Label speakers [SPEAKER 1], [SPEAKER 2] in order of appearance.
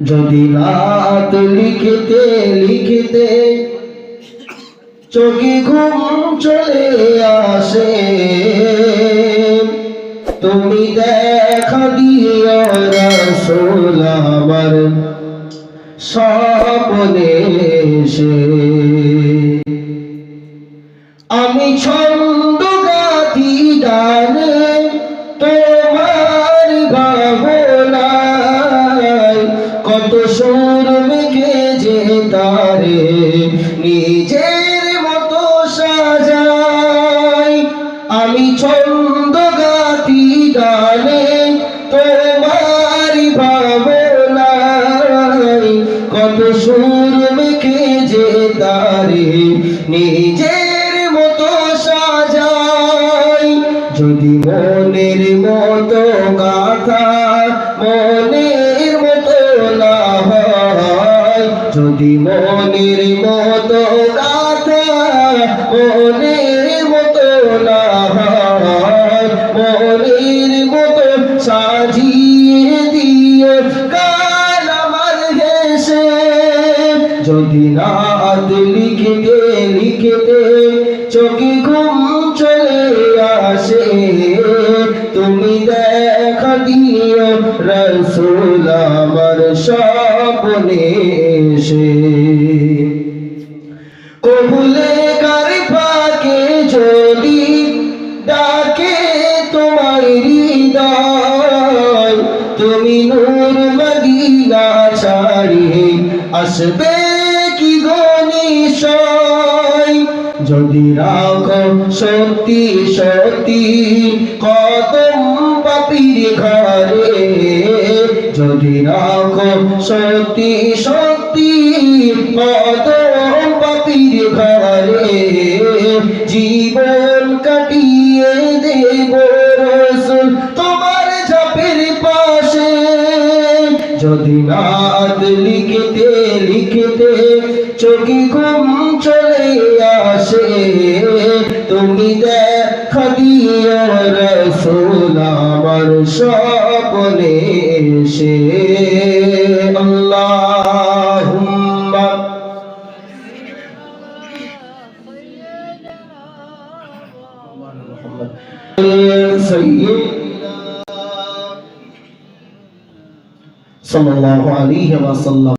[SPEAKER 1] যদি রাত লিখতে লিখতে চোখে ঘুম চলে আসে, তুমি দেখা দিও আমার স্বপ্নে এসে। আমি ছন্দ গাতি গানে তোমার মেঘে যে তারে নিজের মতো সাজাই। আমি ছন্দ গাতি গানে তোমার ভাবনায় কত সুর মেঘে যে তারে নিজের মতো সাজাই। যদি মনের মতো গাথা মনের যদি মনের মতো গাথা মনের মতো মনের মতো সাজিয়ে দিও কাল আমার হেসে। যদি রাত লিখতে লিখতে চোখে ঘুম চলে আসে, তুমি দেখা দিও রসুল আমার স্বপ্নে। এসে কবুলে কার ফাঁকে যদি ডাকে তোমার হৃদয়, তুমি নূর মদিনা ছাড়িয়ে আসবে কি গনিশয় যদি রাখো সত্যি সত্যি কদম পাপির ঘরে, যদি রাখো সত্যি সত্যি কদম পাপির ঘরে জীবন কাটিয়ে দেব রসুল তোমার ঝাপের পাশে। যদি রাত লিখতে লিখতে চোখে ঘুম চলে এসে। صلى الله عليه وسلم.